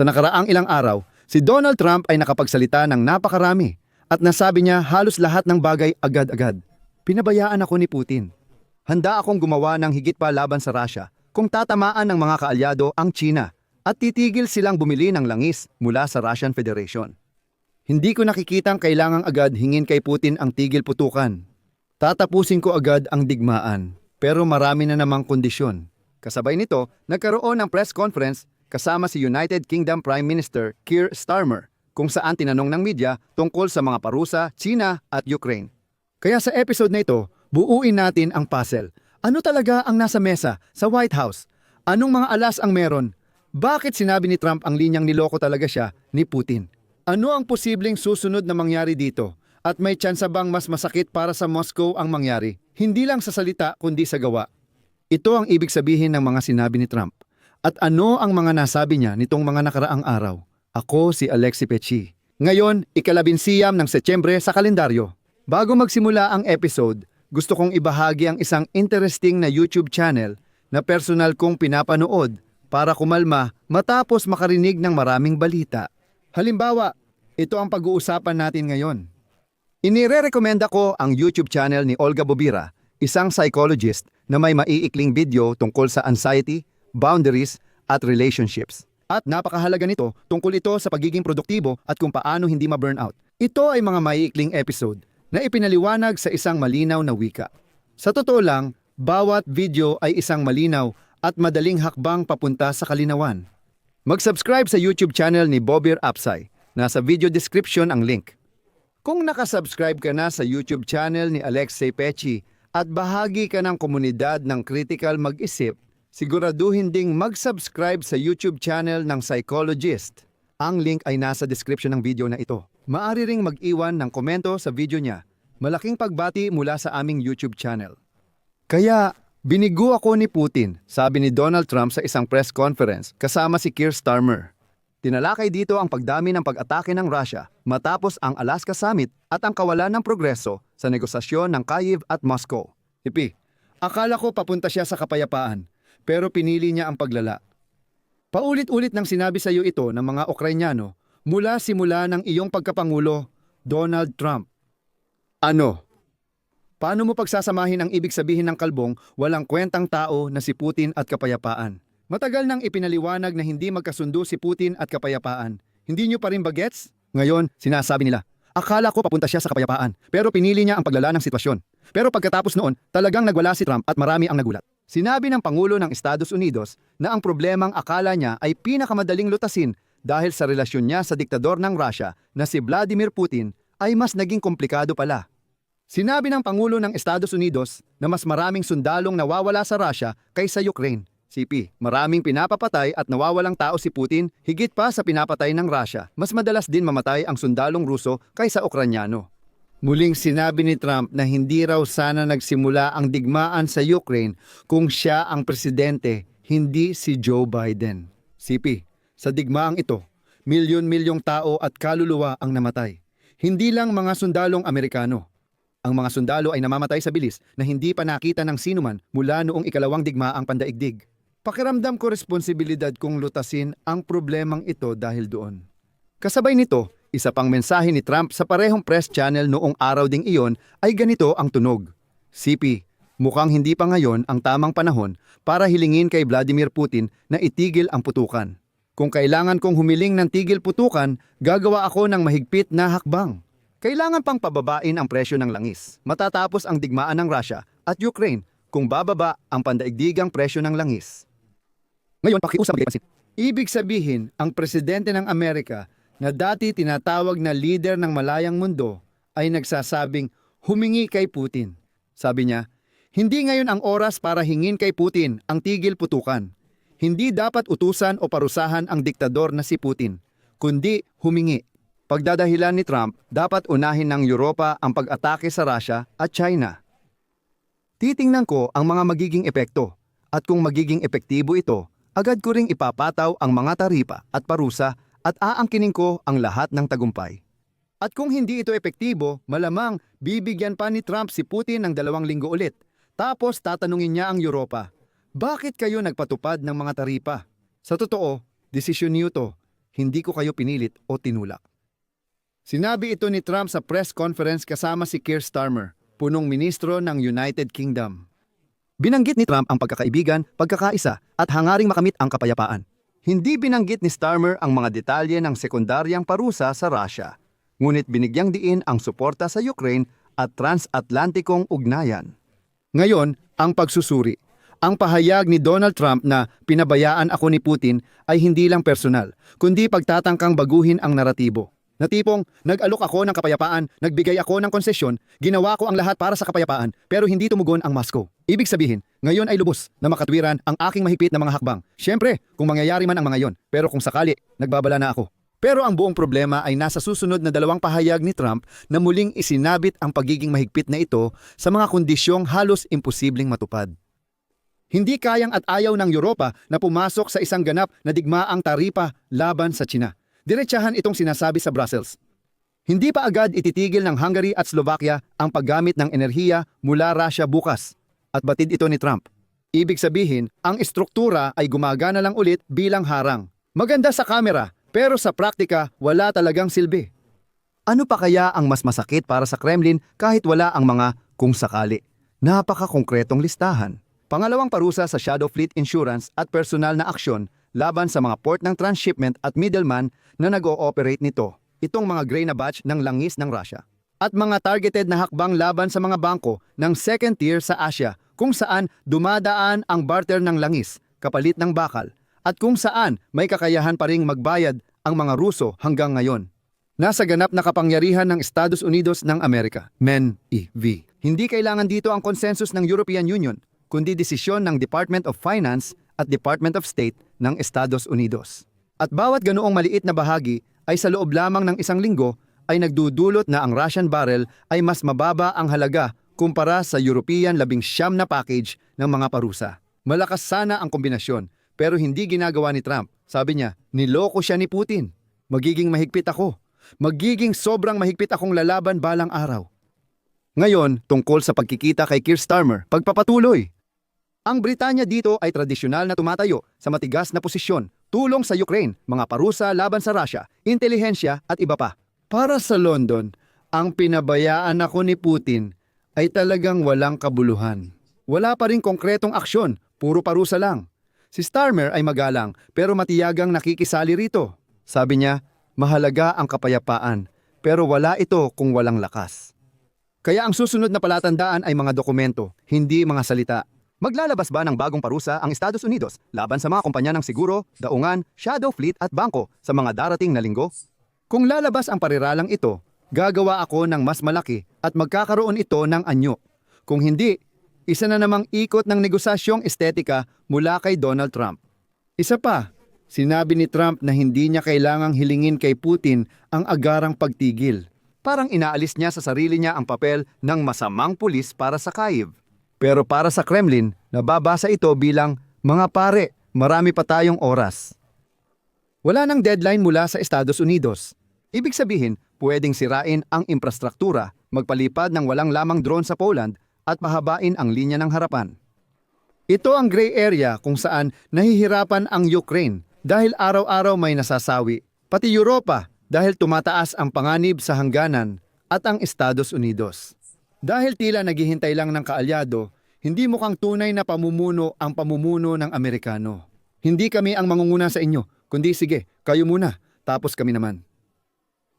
Sa nakaraang ilang araw, si Donald Trump ay nakapagsalita ng napakarami at nasabi niya halos lahat ng bagay agad-agad. Pinabayaan ako ni Putin. Handa akong gumawa ng higit pa laban sa Russia kung tatamaan ng mga kaalyado ang China at titigil silang bumili ng langis mula sa Russian Federation. Hindi ko nakikitang kailangang agad hingin kay Putin ang tigil putukan. Tatapusin ko agad ang digmaan, pero marami na namang kondisyon. Kasabay nito, nagkaroon ng press conference kasama si United Kingdom Prime Minister Keir Starmer kung saan tinanong ng media tungkol sa mga parusa, China at Ukraine. Kaya sa episode na ito, buuin natin ang puzzle. Ano talaga ang nasa mesa sa White House? Anong mga alas ang meron? Bakit sinabi ni Trump ang linyang niloko talaga siya ni Putin? Ano ang posibleng susunod na mangyari dito? At may tsansa bang mas masakit para sa Moscow ang mangyari? Hindi lang sa salita kundi sa gawa. Ito ang ibig sabihin ng mga sinabi ni Trump. At ano ang mga nasabi niya nitong mga nakaraang araw? Ako si Alexi Pechi. Ngayon, ikalabinsiyam ng Setyembre sa kalendaryo. Bago magsimula ang episode, gusto kong ibahagi ang isang interesting na YouTube channel na personal kong pinapanood para kumalma matapos makarinig ng maraming balita. Halimbawa, ito ang pag-uusapan natin ngayon. Inire-recommenda ko ang YouTube channel ni Olga Bobira, isang psychologist na may maiikling video tungkol sa anxiety, boundaries, at relationships. At napakahalaga nito tungkol ito sa pagiging produktibo at kung paano hindi ma-burnout. Ito ay mga maiikling episode na ipinaliwanag sa isang malinaw na wika. Sa totoo lang, bawat video ay isang malinaw at madaling hakbang papunta sa kalinawan. Mag-subscribe sa YouTube channel ni Bobir Apsay. Nasa video description ang link. Kung nakasubscribe ka na sa YouTube channel ni Alexei Pechi at bahagi ka ng komunidad ng critical mag-isip, siguraduhin ding mag-subscribe sa YouTube channel ng Psychologist. Ang link ay nasa description ng video na ito. Maari ring mag-iwan ng komento sa video niya. Malaking pagbati mula sa aming YouTube channel. Kaya, binigo ako ni Putin, sabi ni Donald Trump sa isang press conference kasama si Keir Starmer. Tinalakay dito ang pagdami ng pag-atake ng Russia matapos ang Alaska Summit at ang kawalan ng progreso sa negosasyon ng Kyiv at Moscow. Hipi, akala ko papunta siya sa kapayapaan, pero pinili niya ang paglala. Paulit-ulit nang sinabi sa iyo ito ng mga Ukrainyano mula simula ng iyong pagkapangulo, Donald Trump. Ano? Paano mo pagsasamahin ang ibig sabihin ng kalbong walang kwentang tao na si Putin at kapayapaan? Matagal nang ipinaliwanag na hindi magkasundo si Putin at kapayapaan. Hindi niyo pa rin bagets? Ngayon, sinasabi nila, akala ko papunta siya sa kapayapaan, pero pinili niya ang paglala ng sitwasyon. Pero pagkatapos noon, talagang nagwala si Trump at marami ang nagulat. Sinabi ng Pangulo ng Estados Unidos na ang problemang akala niya ay pinakamadaling lutasin dahil sa relasyon niya sa diktador ng Russia na si Vladimir Putin ay mas naging komplikado pala. Sinabi ng Pangulo ng Estados Unidos na mas maraming sundalong nawawala sa Russia kaysa Ukraine. CP, maraming pinapapatay at nawawalang tao si Putin higit pa sa pinapatay ng Russia. Mas madalas din mamatay ang sundalong Ruso kaysa Ukranyano. Muling sinabi ni Trump na hindi raw sana nagsimula ang digmaan sa Ukraine kung siya ang presidente, hindi si Joe Biden. CP, sa digmaang ito, milyon-milyong tao at kaluluwa ang namatay. Hindi lang mga sundalong Amerikano. Ang mga sundalo ay namamatay sa bilis na hindi pa nakita ng sinuman mula noong ikalawang digmaang pandaigdig. Pakiramdam ko responsibilidad kong lutasin ang problemang ito dahil doon. Kasabay nito, isa pang mensahe ni Trump sa parehong press channel noong araw ding iyon ay ganito ang tunog. CP, mukhang hindi pa ngayon ang tamang panahon para hilingin kay Vladimir Putin na itigil ang putukan. Kung kailangan kong humiling ng tigil putukan, gagawa ako ng mahigpit na hakbang. Kailangan pang pababain ang presyo ng langis matatapos ang digmaan ng Russia at Ukraine kung bababa ang pandaigdigang presyo ng langis. Ngayon, pakiusap. Ibig sabihin, ang presidente ng Amerika na dati tinatawag na leader ng malayang mundo ay nagsasabing humingi kay Putin. Sabi niya, hindi ngayon ang oras para hingin kay Putin ang tigil putukan. Hindi dapat utusan o parusahan ang diktador na si Putin, kundi humingi. Pagdadahilan ni Trump, dapat unahin ng Europa ang pag-atake sa Russia at China. Titingnan ko ang mga magiging epekto at kung magiging epektibo ito, agad ko ring ipapataw ang mga taripa at parusa at aangkinin ko ang lahat ng tagumpay. At kung hindi ito epektibo, malamang bibigyan pa ni Trump si Putin ng dalawang linggo ulit. Tapos tatanungin niya ang Europa, bakit kayo nagpatupad ng mga taripa? Sa totoo, desisyon niyo to. hindi ko kayo pinilit o tinulak. Sinabi ito ni Trump sa press conference kasama si Keir Starmer, punong ministro ng United Kingdom. Binanggit ni Trump ang pagkakaibigan, pagkakaisa at hangaring makamit ang kapayapaan. Hindi binanggit ni Starmer ang mga detalye ng sekundaryang parusa sa Russia, ngunit binigyang diin ang suporta sa Ukraine at transatlantikong ugnayan. Ngayon, ang pagsusuri. Ang pahayag ni Donald Trump na pinabayaan ako ni Putin ay hindi lang personal, kundi pagtatangkang baguhin ang naratibo. Na tipong, nag-alok ako ng kapayapaan, nagbigay ako ng konsesyon, ginawa ko ang lahat para sa kapayapaan, pero hindi tumugon ang Moscow. Ibig sabihin, ngayon ay lubos na makatwiran ang aking mahigpit na mga hakbang. Siyempre, kung mangyayari man ang mga yon, pero kung sakali, nagbabala na ako. Pero ang buong problema ay nasa susunod na dalawang pahayag ni Trump na muling isinabit ang pagiging mahigpit na ito sa mga kondisyong halos imposibleng matupad. Hindi kayang at ayaw ng Europa na pumasok sa isang ganap na digmaang taripa laban sa China. Diretsahan itong sinasabi sa Brussels. Hindi pa agad ititigil ng Hungary at Slovakia ang paggamit ng enerhiya mula Russia bukas. At batid ito ni Trump. Ibig sabihin, ang estruktura ay gumagana lang ulit bilang harang. Maganda sa kamera, pero sa praktika, wala talagang silbi. Ano pa kaya ang mas masakit para sa Kremlin kahit wala ang mga kung sakali? Napaka-konkretong listahan. Pangalawang parusa sa Shadow Fleet Insurance at personal na aksyon laban sa mga port ng transshipment at middleman na nag-ooperate nito. Itong mga gray na batch ng langis ng Russia. At mga targeted na hakbang laban sa mga bangko ng second tier sa Asia kung saan dumadaan ang barter ng langis kapalit ng bakal at kung saan may kakayahan pa ring magbayad ang mga Ruso hanggang ngayon. Nasa ganap na kapangyarihan ng Estados Unidos ng Amerika, MEN EV. Hindi kailangan dito ang konsensus ng European Union, kundi desisyon ng Department of Finance at Department of State ng Estados Unidos. At bawat ganoong maliit na bahagi ay sa loob lamang ng isang linggo ay nagdudulot na ang Russian barrel ay mas mababa ang halaga kumpara sa European labing siyam na package ng mga parusa. Malakas sana ang kombinasyon pero hindi ginagawa ni Trump. Sabi niya, niloko siya ni Putin. Magiging mahigpit ako. Magiging sobrang mahigpit akong lalaban balang araw. Ngayon, tungkol sa pagkikita kay Keir Starmer, pagpapatuloy. Ang Britanya dito ay tradisyonal na tumatayo sa matigas na posisyon, tulong sa Ukraine, mga parusa laban sa Russia, intelihensya at iba pa. Para sa London, ang pinabayaan ako ni Putin ay talagang walang kabuluhan. Wala pa rin konkretong aksyon, puro parusa lang. Si Starmer ay magalang pero matiyagang nakikisali rito. Sabi niya, mahalaga ang kapayapaan pero wala ito kung walang lakas. Kaya ang susunod na palatandaan ay mga dokumento, hindi mga salita. Maglalabas ba ng bagong parusa ang Estados Unidos laban sa mga kumpanya ng siguro, daungan, shadow fleet at bangko sa mga darating na linggo? Kung lalabas ang pariralang ito, gagawa ako ng mas malaki at magkakaroon ito ng anyo. Kung hindi, isa na namang ikot ng negosasyong estetika mula kay Donald Trump. Isa pa, sinabi ni Trump na hindi niya kailangang hilingin kay Putin ang agarang pagtigil. Parang inaalis niya sa sarili niya ang papel ng masamang pulis para sa Kyiv. Pero para sa Kremlin, nababasa ito bilang, mga pare, marami pa tayong oras. Wala nang deadline mula sa Estados Unidos. Ibig sabihin, pwedeng sirain ang infrastruktura, magpalipad ng walang lamang drone sa Poland at mahabain ang linya ng harapan. Ito ang gray area kung saan nahihirapan ang Ukraine dahil araw-araw may nasasawi, pati Europa dahil tumataas ang panganib sa hangganan at ang Estados Unidos. Dahil tila naghihintay lang ng kaalyado, hindi mukhang tunay na pamumuno ang pamumuno ng Amerikano. Hindi kami ang mangunguna sa inyo, kundi sige, kayo muna, tapos kami naman.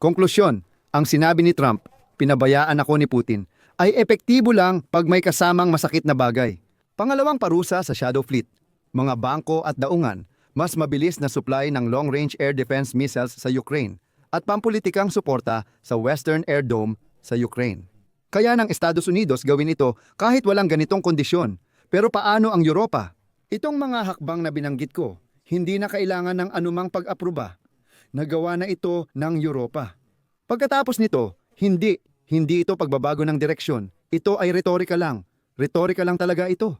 Konklusyon, ang sinabi ni Trump, pinabayaan ako ni Putin, ay epektibo lang pag may kasamang masakit na bagay. Pangalawang parusa sa Shadow Fleet, mga bangko at daungan, mas mabilis na supply ng long-range air defense missiles sa Ukraine at pampulitikang suporta sa Western Air Dome sa Ukraine. Kaya ng Estados Unidos gawin ito kahit walang ganitong kondisyon. Pero paano ang Europa? Itong mga hakbang na binanggit ko, hindi na kailangan ng anumang pag-aproba. Nagawa na ito ng Europa. Pagkatapos nito, hindi, hindi ito pagbabago ng direksyon. Ito ay retorika lang. Retorika lang talaga ito.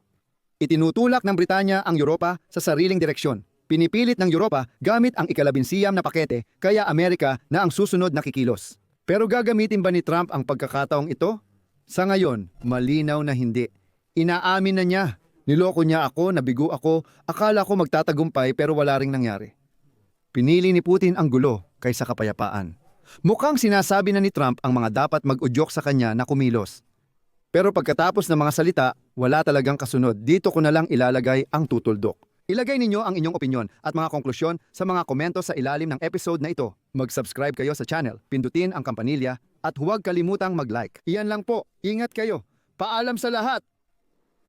Itinutulak ng Britanya ang Europa sa sariling direksyon. Pinipilit ng Europa gamit ang ikalabinsiyam na pakete kaya Amerika na ang susunod na kikilos. Pero gagamitin ba ni Trump ang pagkakataong ito? Sa ngayon, malinaw na hindi. Inaamin na niya. Niloko niya ako, nabigo ako, akala ko magtatagumpay pero wala ring nangyari. Pinili ni Putin ang gulo kaysa kapayapaan. Mukhang sinasabi na ni Trump ang mga dapat mag-udyok sa kanya na kumilos. Pero pagkatapos ng mga salita, wala talagang kasunod. Dito ko na lang ilalagay ang tutuldok. Ilagay ninyo ang inyong opinyon at mga konklusyon sa mga komento sa ilalim ng episode na ito. Mag-subscribe kayo sa channel, pindutin ang kampanilya, at huwag kalimutang mag-like. Iyan lang po. Ingat kayo. Paalam sa lahat!